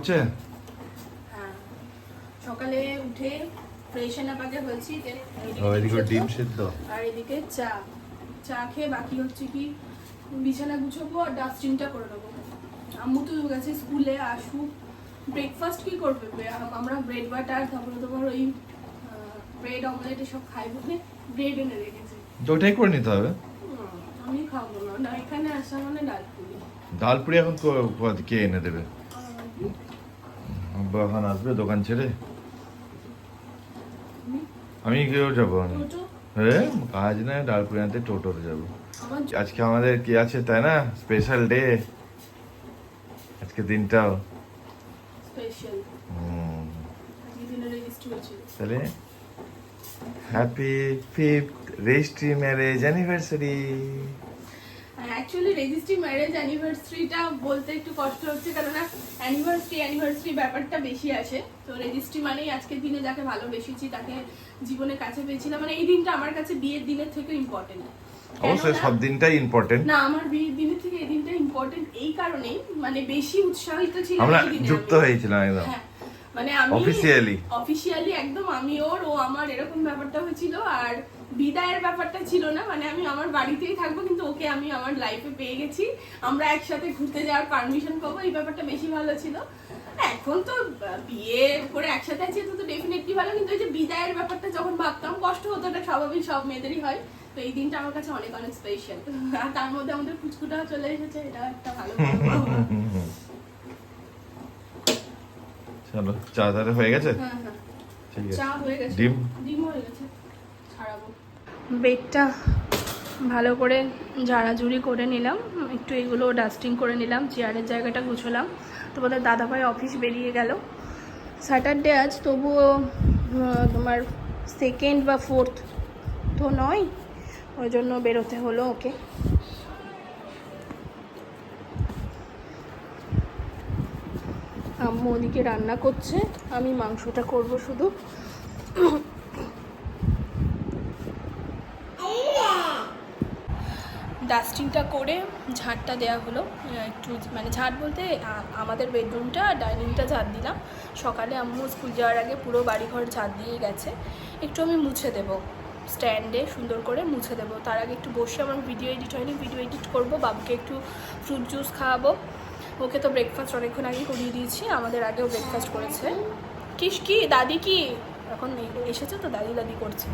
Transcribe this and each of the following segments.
হচ্ছে? হ্যাঁ। সকালে উঠে আপ আগে হয়েছি এদিকে ডিম সেদ্ধ? আর এদিকে চা। চা খেয়ে বাকি হচ্ছে কি বিছানা গুছাবো আর ডাস্টিংটা করে নেব। আম্মু তো গেছে স্কুলে আসুক। ব্রেকফাস্ট কি করবে? আমরা ব্রেড বাটার তারপরে তোমার ওই ব্রেড অমলেট এসব খাই বলে ব্রেড এনে রেখেছি। ওটাই করে নিতে হবে? আমি খাব না। এখানে আসা মানে ডাল পুরি। ডাল পুরি এখন কে এনে দেবে? এখন আসবে দোকান ছেড়ে। আমি কেউ যাব না। টোটো? হ্যাঁ কাজ নাই ডাল পুরি টোটোতে যাব। আজকে আমাদের কি আছে তাই না? স্পেশাল ডে আজকে দিনটাও। তাহলে happy fifth registry marriage anniversary actually registry marriage অ্যানিভার্সারিটা বলতে একটু কষ্ট হচ্ছে কারণ অ্যানিভার্সারি অ্যানিভার্সারি ব্যাপারটা বেশি আসে তো রেজিস্ট্রি মানেই আজকের দিনে যাকে ভালোবেসেছি তাকে জীবনে কাছে পেয়েছিলাম। মানে এই দিনটা আমার কাছে বিয়ের দিনের থেকে ইম্পর্টেন্ট অবশ্যই সব দিনটাই ইম্পর্টেন্ট না আমার বিয়ের দিনের থেকে এই দিনটা ইম্পর্টেন্ট এই কারণেই মানে বেশি উৎসাহিত ছিলাম আমরা যুক্ত। হয়েছিলাম একদম। হ্যাঁ মানে আমি Officially. অফিসিয়ালি একদম আমি ওর ও আমার এরকম ব্যাপারটা হয়েছিল। আর বিদায়ের ব্যাপারটা ছিল না মানে আমি আমার বাড়িতেই থাকব কিন্তু ওকে আমি আমার লাইফে পেয়ে গেছি। আমরা একসাথে ঘুরতে যাওয়ার পারমিশন পাবো এই ব্যাপারটা বেশি ভালো ছিল। এখন তো বিয়ে করে একসাথে আছি তো ডেফিনেটলি ভালো কিন্তু ওই যে বিদায়ের ব্যাপারটা যখন ভাবতাম কষ্ট হতো এটা স্বাভাবিক সব মেয়েদেরই হয়। তো এই দিনটা আমার কাছে অনেক অনেক স্পেশাল আর তার মধ্যে আমাদের কুচকুটা চলে এসেছে এটা একটা ভালো চলো চা তাহলে হয়ে গেছে? হ্যাঁ হ্যাঁ। চা হয়ে গেছে। ডিম? ডিম হয়ে গেছে। বেডটা ভালো করে ঝাড়াঝুড়ি করে নিলাম। একটু এগুলো ডাস্টিং করে নিলাম, চেয়ারের জায়গাটা গুছোলাম। তোমাদের দাদাভাই অফিস বেরিয়ে গেল। স্যাটারডে আজ তবুও তোমার সেকেন্ড বা ফোর্থ তো নয়, ওই জন্য বেরোতে হলো ওকে। আম্মু ওদিকে রান্না করছে, আমি মাংসটা করব শুধু। ডাস্টিংটা করে ঝাড়টা দেওয়া হলো। একটু মানে ঝাড় বলতে আমাদের বেডরুমটা ডাইনিংটা ঝাড় দিলাম। সকালে আম্মু স্কুল যাওয়ার আগে পুরো বাড়িঘর ঝাড় দিয়ে গেছে। একটু আমি মুছে দেবো। স্ট্যান্ডে সুন্দর করে মুছে দেবো। তার আগে একটু বসে আমার ভিডিও এডিট হয়নি। ভিডিও এডিট করব, বাবুকে একটু ফ্রুট জুস খাওয়াবো। ওকে তো ব্রেকফাস্ট অনেকক্ষণ আগে করিয়ে দিয়েছি। আমাদের আগেও ব্রেকফাস্ট করেছে। কিস কি? দাদি কি? এখন এসেছে তো দাদি দাদি করছে।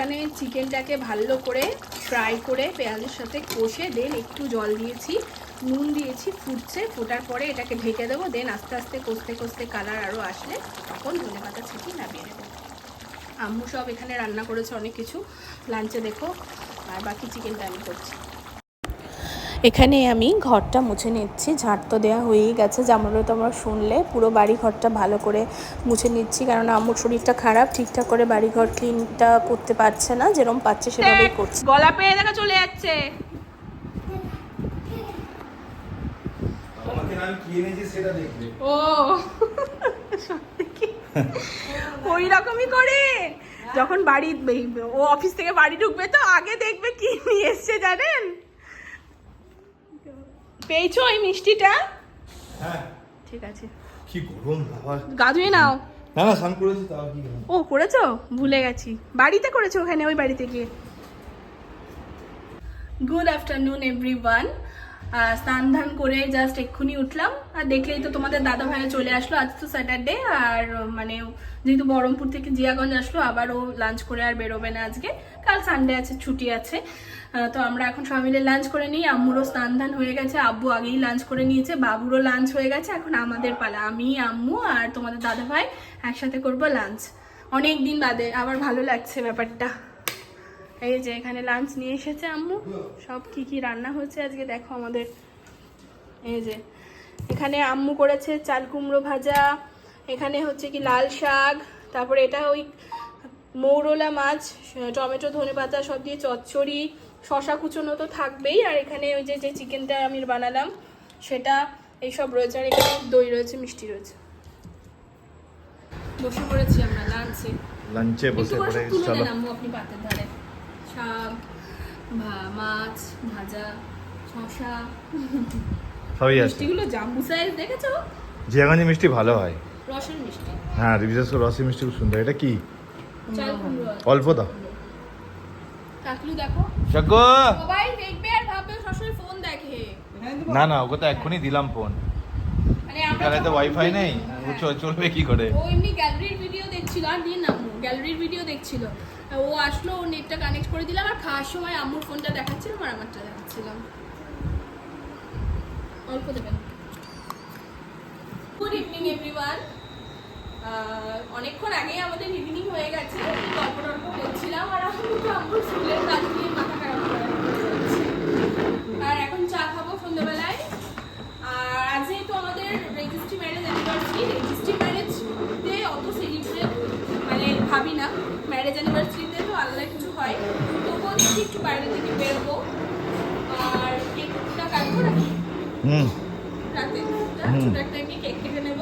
এখানে চিকেনটাকে ভালো করে ফ্রাই করে পেঁয়াজের সাথে কষে দেন একটু জল দিয়েছি, নুন দিয়েছি, ফুটছে, ফোটার পরে এটাকে ঢেকে দেবো দেন আস্তে আস্তে কষতে কষতে কালার আরও আসলে তখন ধনে পাতা ছিটিয়ে নামিয়ে দেবো আম্মু সব এখানে রান্না করেছে অনেক কিছু। লাঞ্চে দেখো, আর বাকি চিকেনটা আমি করছি। এখানে আমি ঘরটা মুছে নিচ্ছি। ঝাড় তো দেওয়া হয়েই গেছে। যেমনটা তোমরা শুনলে পুরো বাড়ি ঘরটা ভালো করে মুছে নিচ্ছি কারণ আমার শরীরটা খারাপ ঠিকঠাক করে বাড়ি ঘর ক্লিনটা করতে পারছে না যেরকম পাচ্ছে সেভাবেই করছে। গলা পেয়ে দেখা চলে যাচ্ছে। আমাকে আমি কি এনেছি সেটা দেখবে। ও। সত্যি কি? ওই রকমই করে। যখন বাড়ি ও অফিস থেকে বাড়ি ঢুকবে তো আগে দেখবে কি নিয়ে এসছে জানেন? পেয়েছ ওই মিষ্টিটা? হ্যাঁ। ঠিক আছে। কি গরম বাবা গা ধুয়ে নাও। না না স্নান করেছি তাও কি ও করেছ? ভুলে গেছি। বাড়িতে করেছ ওখানে ওই বাড়িতে গিয়ে? গুড আফটারনুন এভরিওয়ান স্নান ধান করে জাস্ট এক্ষুনি উঠলাম। আর দেখলেই তো তোমাদের দাদা ভাইয়া চলে আসলো আজ তো স্যাটারডে আর মানে যেহেতু বহরমপুর থেকে জিয়াগঞ্জ আসলো আবার ও লাঞ্চ করে আর বেরোবে না আজকে। কাল সানডে আছে ছুটি আছে। তো আমরা এখন সবাই মিলে লাঞ্চ করে নিই। আম্মুরও স্নান ধান হয়ে গেছে, আব্বু আগেই লাঞ্চ করে নিয়েছে, বাবুরও লাঞ্চ হয়ে গেছে, এখন আমাদের পালা। আমি, আম্মু আর তোমাদের দাদা ভাই একসাথে করব লাঞ্চ অনেক দিন বাদে, আবার ভালো লাগছে ব্যাপারটা। এই যে এখানে লাঞ্চ নিয়ে এসেছে আম্মু। সব কি কি রান্না হচ্ছে আজকে দেখো আমাদের। এই যে, এখানে আম্মু করেছে চাল কুমড়ো ভাজা, এখানে হচ্ছে কি লাল শাক, তারপরে এটা ওই মৌরলা মাছ, টমেটো ধনে পাতা সব দিয়ে চচ্চড়ি শশা কুচোনো তো থাকবেই আর এখানে ওই যে যে চিকেনটা আমি বানালাম সেটা এইসব রয়েছে আর এখানে দই রয়েছে মিষ্টি রয়েছে। বসে পড়েছি আমরা লাঞ্চে। লাঞ্চে বসে পড়ে চলো। নেন আপনি পাতের ধারে। শাক মাছ ভাজা শশা। সবই আছে। মিষ্টিগুলো জাম্বু সাইজ দেখেছ? জিয়াগঞ্জে মিষ্টি ভালো হয়। রসের মিষ্টি। হ্যাঁ বিশেষ করে রসি মিষ্টি খুব সুন্দর। এটা কি? চাল কুমড়ো অল্প দাও। কাকলু দেখো। যজ্ঞ সবাই দেখবে আর ভাববে সবসময় ফোন দেখে। না না ওকে তো এক্ষুনি দিলাম ফোন মানে আমরা তো ওয়াইফাই নেই। ও চলবে কি করে? ও এমনি গ্যালারির ভিডিও দেখছিল আর দিন না গ্যালারির ভিডিও দেখছিল। ও আসলো ও নেটটা কানেক্ট করে দিলাম আর খাওয়ার সময় আম্মুর ফোনটা দেখাচ্ছিলাম আর আমারটা দেখাচ্ছিলাম অল্প দেবেন। গুড ইভিনিং এভরিওয়ান অনেকক্ষণ আগে আমাদের ইভিনিং হয়ে গেছে গল্প টল্প করছিলাম আর আমি তো আম্মুর স্কুলের কাজ নিয়ে মাথা খারাপ আর এখন চা খাব সন্ধ্যাবেলায়। আর আজ যেহেতু আমাদের রেজিস্ট্রি ম্যারেজ অ্যানিভার্সারি রেজিস্ট্রি ম্যারেজতে অত সেলিব্রেট মানে ভাবি না। ম্যারেজ অ্যানিভার্সারিতে তো আলাদা কিছু হয়। তবুও দেখি একটু বাইরের দিকে বেরোবো। আর কেকটা কাটবো নাকি রাতে। ছোট একটা কি কেক কেটে নেব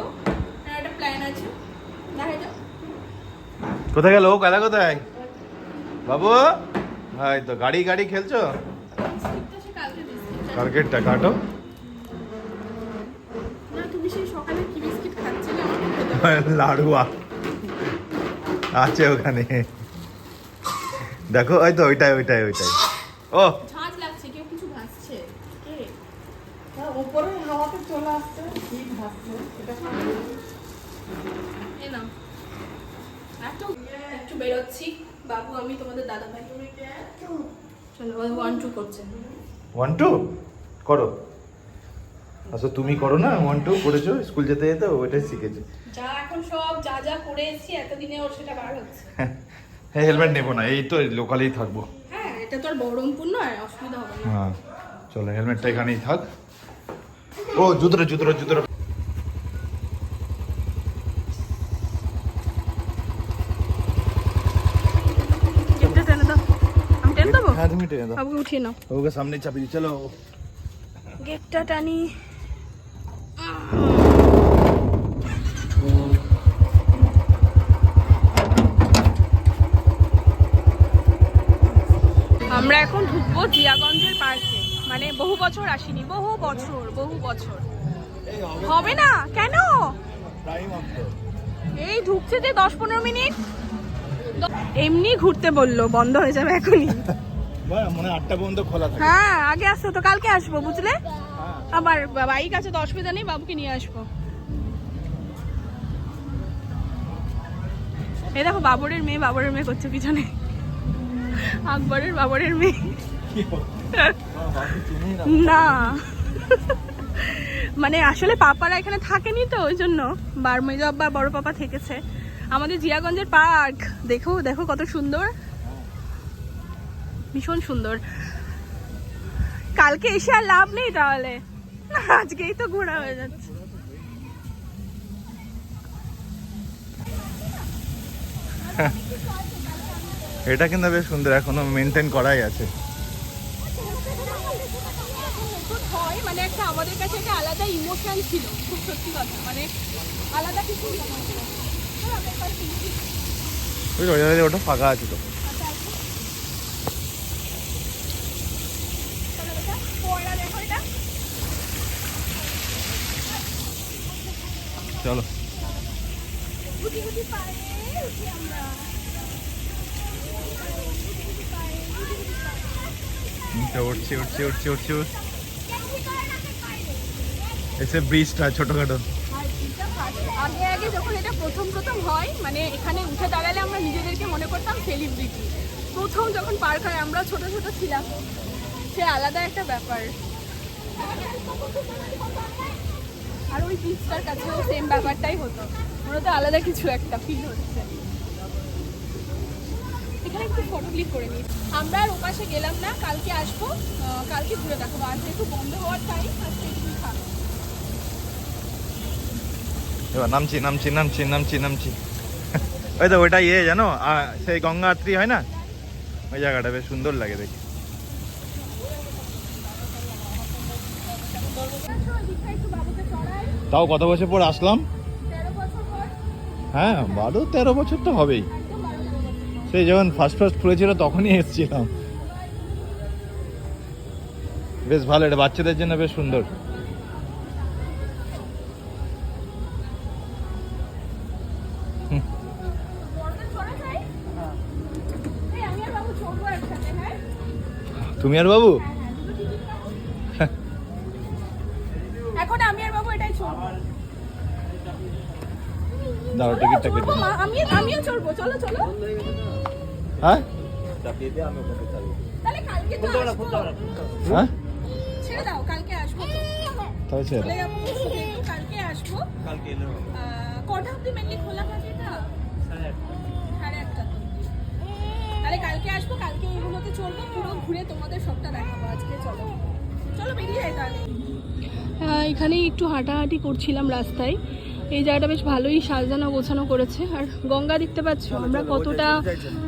আর একটা প্ল্যান আছে দেখা যাক কোথায় গেল? ও কালা কোথায়? বাবু? ভাই তো গাড়ি গাড়ি খেলছো? টার্গেটটা কাটো। কি। লাড়ুয়া। আছে ওখানে। দেখো ওই তো ওইটাই ওইটাই ওইটাই। ও। ঝাঁঝ লাগছে কেউ কিছু ভাসছে কে? হ্যাঁ, উপরে হাওয়াতে চলে আসছে। শীত ভাসছে এটা একটু একটু বেরোচ্ছি। বাবু আমি তোমাদের দাদা ভাই চলো ওয়ান টু করছে। ওয়ান টু করো। আচ্ছা তুমি করো না? ওয়ান টু করেছ? স্কুল যেতে যেতে ওইটাই শিখেছে। যা এখন সব যা যা করে এসেছি এতদিনে ওর সেটা বার হচ্ছে। হ্যাঁ হেলমেট নেব না এই তো লোকালেই থাকব। হ্যাঁ এটা তো আর বহরমপুর নয় অসুবিধা হবে না। হ্যাঁ চলো হেলমেটটা এখানেই থাক। ও জুতোটা জুতোটা জুতোটা গেটটা টেনে দাও আমি টেনে দেবো হ্যাঁ তুমি টেনে দাও। বাবুকে উঠিয়ে নাও। ওকে সামনে চাপিয়ে দিই। চলো। গেটটা টানি। আমরা এখন ঢুকবো জিয়াগঞ্জের পার্কে। মানে বহু বছর আসিনি। বহু বছর বহু বছর। হবে না? কেন? এই ঢুকছে যে দশ পনেরো মিনিট। এমনি ঘুরতে বলল বন্ধ হয়ে যাবে এখনই। মনে আটটা পর্যন্ত খোলা থাকে। হ্যাঁ আগে আসতো তো কালকে আসব বুঝলে? হ্যাঁ। আবার বাইক আছে তো অসুবিধা নেই বাবুকে নিয়ে আসব। এই দেখো বাবরের মেয়ে বাবরের মেয়ে করছে পিছনে। আকবরের বাবরের মেয়ে। না। মানে আসলে পাপারা এখানে থাকেনি তো ওই জন্য। বারমেজব বা বড় পাপা থেকেছে। আমাদের জিয়াগঞ্জের পার্ক দেখো দেখো কত সুন্দর। ভীষণ সুন্দর। কালকে এসে আর লাভ নেই তাহলে। আজকেই তো ঘোরা হয়ে যাচ্ছে। এটা কিন্তু বেশ সুন্দর এখনও মেনটেন করাই আছে। হয় মানে একটা আমাদের কাছে একটা আলাদা ইমোশন ছিল খুব সত্যি কথা। মানে আলাদা কিছু ওটা ফাঁকা আছে তো দেখো এটা চলো। উঠছি। এসে ব্রিজটা আগে আগে যখন এটা প্রথম প্রথম হয় মানে এখানে উঠে দাঁড়ালে আমরা নিজেদেরকে মনে করতাম প্রথম যখন পার্ক হয়, আমরা ছোট ছোট ছিলাম। সে আলাদা একটা ব্যাপার। আর ওই পিচটার কাছেও সেম ব্যাপারটাই হতো। মনে তো আলাদা কিছু একটা ফিল হচ্ছে। এখানে একটু ফটো ক্লিক করে নিই। আমরা আর ওপাশে গেলাম না, কালকে আসব। কালকে ঘুরে দেখাবো। আজকে একটু বন্ধ হওয়ার টাইম আজকে একটু থাকব এবার নামছি নামছি নামছি নামছি নামছি। ওই তো ওইটা ইয়ে জানো? সেই গঙ্গা আত্রি হয় না? ওই জায়গাটা বেশ সুন্দর লাগে দেখি তাও কত বছর পর আসলাম? হ্যাঁ বারো তেরো বছর তো হবেই। সেই যখন ফার্স্ট ফার্স্ট খুলেছিল তখনই এসেছিলাম। বেশ ভালো, এটা বাচ্চাদের জন্য বেশ সুন্দর। তুমি আর বাবু? এখন আমি আর বাবু এটাই টিকিটটা কেটে আমি আমিও চলবো চলো চলো। হ্যাঁ? তাহলে কালকে তো আসব। হ্যাঁ? ছেড়ে দাও কালকে আসব তাহলে ছেড়ে দাও। যাব যেহেতু কালকে আসব। কটা অব্দি মেনলি খোলা থাকে এটা? সাড়ে আটটা। তাহলে কালকে আসব কালকে এগুলোতে চলবো পুরো ঘুরে তোমাদের সবটা দেখাবো আজকে চলো। চলো বেরিয়ে যাই তাহলে। এখানেই একটু হাঁটাহাঁটি করছিলাম রাস্তায়। এই জায়গাটা বেশ ভালোই সাজানো গোছানো করেছে। আর গঙ্গা দেখতে পাচ্ছ? আমরা কতটা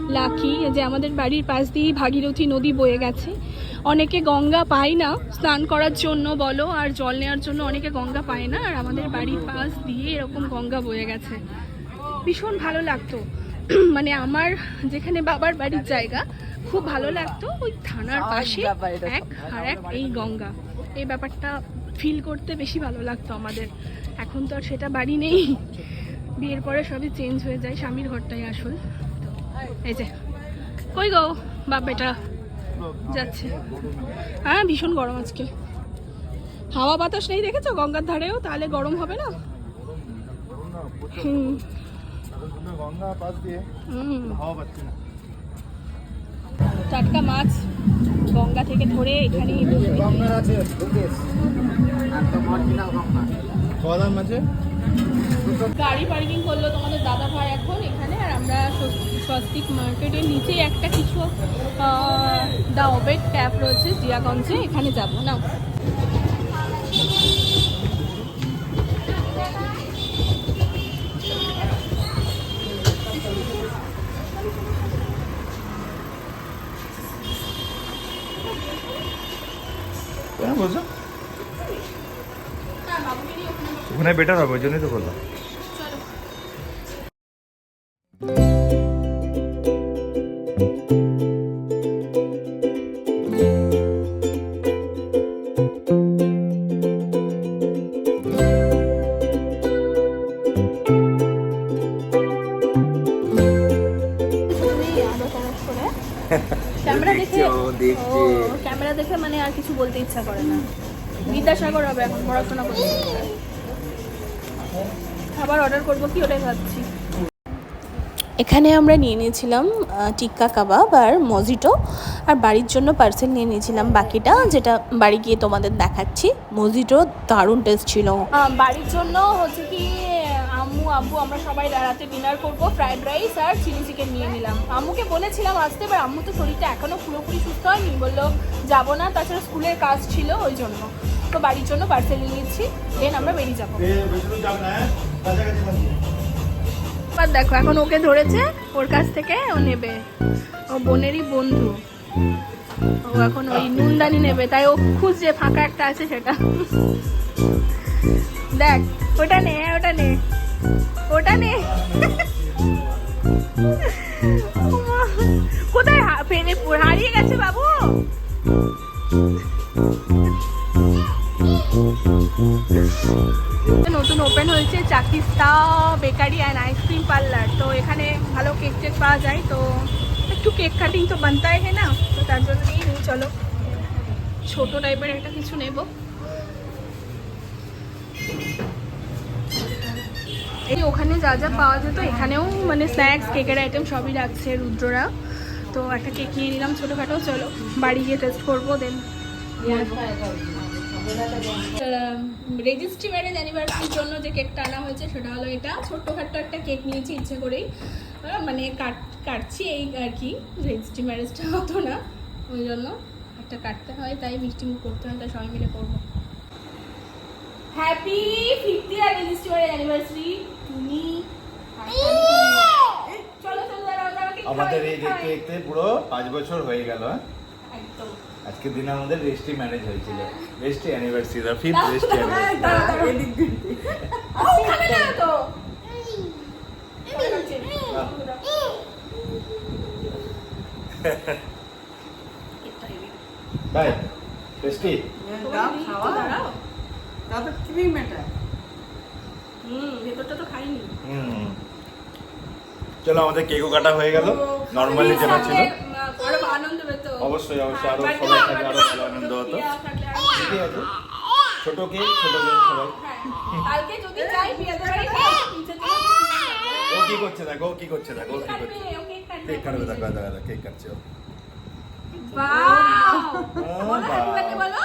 লাকি যে আমাদের বাড়ির পাশ দিয়েই ভাগীরথী নদী বয়ে গেছে। অনেকে গঙ্গা পায় না স্নান করার জন্য বলো আর জল নেওয়ার জন্য অনেকে গঙ্গা পায় না। আর আমাদের বাড়ির পাশ দিয়ে এরকম গঙ্গা বয়ে গেছে। ভীষণ ভালো লাগতো। মানে আমার যেখানে বাবার বাড়ির জায়গা খুব ভালো লাগতো ওই থানার পাশে এক আর এক এই গঙ্গা। এই ব্যাপারটা ফিল করতে বেশি ভালো লাগতো আমাদের। এখন তো আর সেটা বাড়ি নেই। বিয়ের পরে সবই চেঞ্জ হয়ে যায় স্বামীর ঘরটাই আসল। এই যে কই গো বাপ বেটা? যাচ্ছে। হ্যাঁ ভীষণ গরম আজকে। হাওয়া বাতাস নেই দেখেছ গঙ্গার ধারেও? তাহলে গরম হবে না? হুম। টাটকা মাছ। গঙ্গা থেকে ধরে এখানে কদাম আছে গাড়ি পার্কিং করল তোমাদের দাদা ভাই এখন এখানে আর আমরা স্বস্তি- স্বস্তিক মার্কেটের নিচে একটা কিছু দা ওবেট ট্যাপ রয়েছে জিয়াগঞ্জে এখানে যাব। না বলছো? ওখানে বেটার হবে ওই জন্যই তো বললাম। ইচ্ছা করে না। বিদ্যাসাগর হবে এখন পড়াশোনা করতে খাবার অর্ডার করব কি ওটাই ভাবছি। এখানে আমরা নিয়ে নিয়েছিলাম টিক্কা কাবাব আর মজিটো আর বাড়ির জন্য পার্সেল নিয়ে নিয়েছিলাম বাকিটা যেটা বাড়ি গিয়ে তোমাদের দেখাচ্ছি। মজিটো দারুণ টেস্ট ছিল। বাড়ির জন্য হচ্ছে কি আব্বু আমরা সবাই রাতে ডিনার করব ফ্রাইড রাইস আর চিলি চিকেন নিয়ে নিলাম। আম্মুকে বলেছিলাম আসতে এবার আম্মু তো শরীরটা এখনও পুরোপুরি সুস্থ হয়নি। বলল, যাব না। তাছাড়া স্কুলের কাজ ছিল ওই জন্য। তো বাড়ির জন্য পার্সেল নিয়েছি দেন আমরা বেরিয়ে যাব। এবার দেখো, এখন ওকে ধরেছে, ওর কাছ থেকে ও নেবে। ও বোনেরই বন্ধু। ও এখন ওই নুনদানি নেবে, তাই ও খুঁজছে ফাঁকা একটা আছে সেটা। দেখ, ওটা নে ওটা নে। ওটা নে। কোথায় ফেলে হারিয়ে গেছে বাবু? নতুন ওপেন হয়েছে চাকিস্তা bakery and ice cream parlour তো এখানে ভালো কেক টেক পাওয়া যায়, তো একটু কেক কাটিং তো বানতাই হয় না? তো তার জন্য নিয়ে নিই, চলো। ছোট টাইপের একটা কিছু নেব। এই ওখানে যা যা পাওয়া যেত, এখানেও মানে স্ন্যাক্স কেকের আইটেম সবই রাখছে রুদ্ররা। তো একটা কেক নিয়ে নিলাম ছোটোখাটো, চলো, বাড়ি গিয়ে টেস্ট করব দেন রেজিস্ট্রি ম্যারেজ অ্যানিভার্সারির জন্য যে কেকটা আনা হয়েছে, সেটা হলো এটা। ছোট্টখাট্ট একটা কেক নিয়েছি ইচ্ছে করেই। মানে কাট, কাটছি এই আর কি রেজিস্ট্রি ম্যারেজটা হতো না, ওই জন্য। একটা কাটতে হয়, তাই মিষ্টি মুখ করতে হয়, তাই সবাই মিলে করব। Happy fifth year registry anniversary তুমি আর তুমি। চলো চলো দাঁড়াও দাঁড়াও কেক আমাদের এই দেখতে। দেখতে পুরো পাঁচ বছর হয়ে গেল হ্যাঁ? একদম। আজকের দিনে আমাদের রেজিস্ট্রি ম্যারেজ হয়েছিল। Registry anniversary the fifth registry anniversary দাঁড়াও, দাঁড়াও। এদিক দিয়ে। ও, খাবে না তো? বাই টেস্টি দাও খাওয়া। তারপর ক্রিম এটা। হুম ভেতরটা তো খাইনি। হুম। চলো আমাদের কেকও কাটা হয়ে গেল। নর্মালি যেটা ছিল। আরও আনন্দ পেতো অবশ্যই, অবশ্যই, আরও হ্যাঁ, সবাই থাকলে আরও ভালো আনন্দ হতো। প্রিয়া থাকলে আরও ঠিক আছে? ছোট কেক ছোট জন সবাই। হ্যাঁ, কালকে যদি চাই ও কি করছে দেখো ও কি করছে দেখো ও কি করছে। কেক কাটবে। দেখো দেখো দেখো কেক কাটছে ও।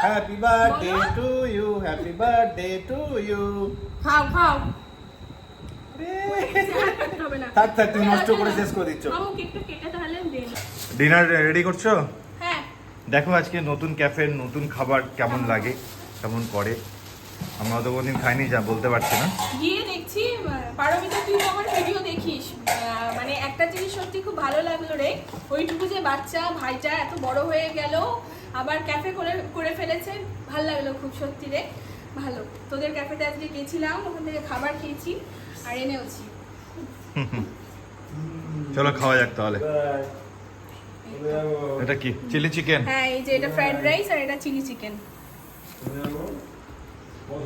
Happy birthday to you happy birthday to you খাও খাও থাক থাক তুমি নষ্ট করে শেষ করে দিচ্ছ। ডিনার রেডি করছ? হ্যাঁ। দেখো আজকে নতুন ক্যাফের নতুন খাবার কেমন লাগে কেমন করে। আমরা তো কোনদিন খাইনি যা বলতে পারছি না। গিয়ে দেখছি পারমিতা তুই আমার ভিডিও দেখিস। একটা জিনিস সত্যি খুব ভালো লাগল রে। ওইটুকু যে বাচ্চা ভাইটা এত বড় হয়ে গেল আবার ক্যাফে করে করে ফেলেছে ভালো লাগল খুব সত্যি রে। ভালো। তোদের ক্যাফেতে আজকে গেছিলাম ওখান থেকে খাবার খেয়েছি আর এনেওছি চলো খাওয়া যাক তাহলে। এটা কি? Chilli chicken? হ্যাঁ এই যে এটা ফ্রাইড রাইস আর এটা চিলি চিকেন।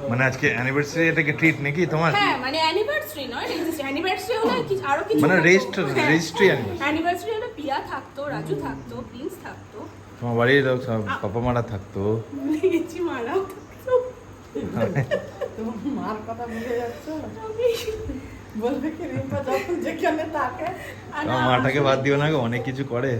মানে আজকে অ্যানিভার্সারি এটাকে ট্রিট নাকি তোমার? হ্যাঁ মানে অ্যানিভার্সারি নয় অ্যানিভার্সারি হলে কি আরও কিছু মানে। রেজিস্টার। রেজিস্ট্রি অ্যানিভার্সারি অ্যানিভার্সারি হলে পিয়া থাকতো রাজু থাকতো প্রিন্স থাকতো। তোমার বাড়ির লোক সব পাপা মারা থাকতো। গেছি মারাও থাকতো। তোমার মার কথা ভুলে যাচ্ছ? বলবে কি রিম্পা যখন যেখানে থাকে। আর তোমার মাটাকে বাদ দিও না গো অনেক কিছু করে।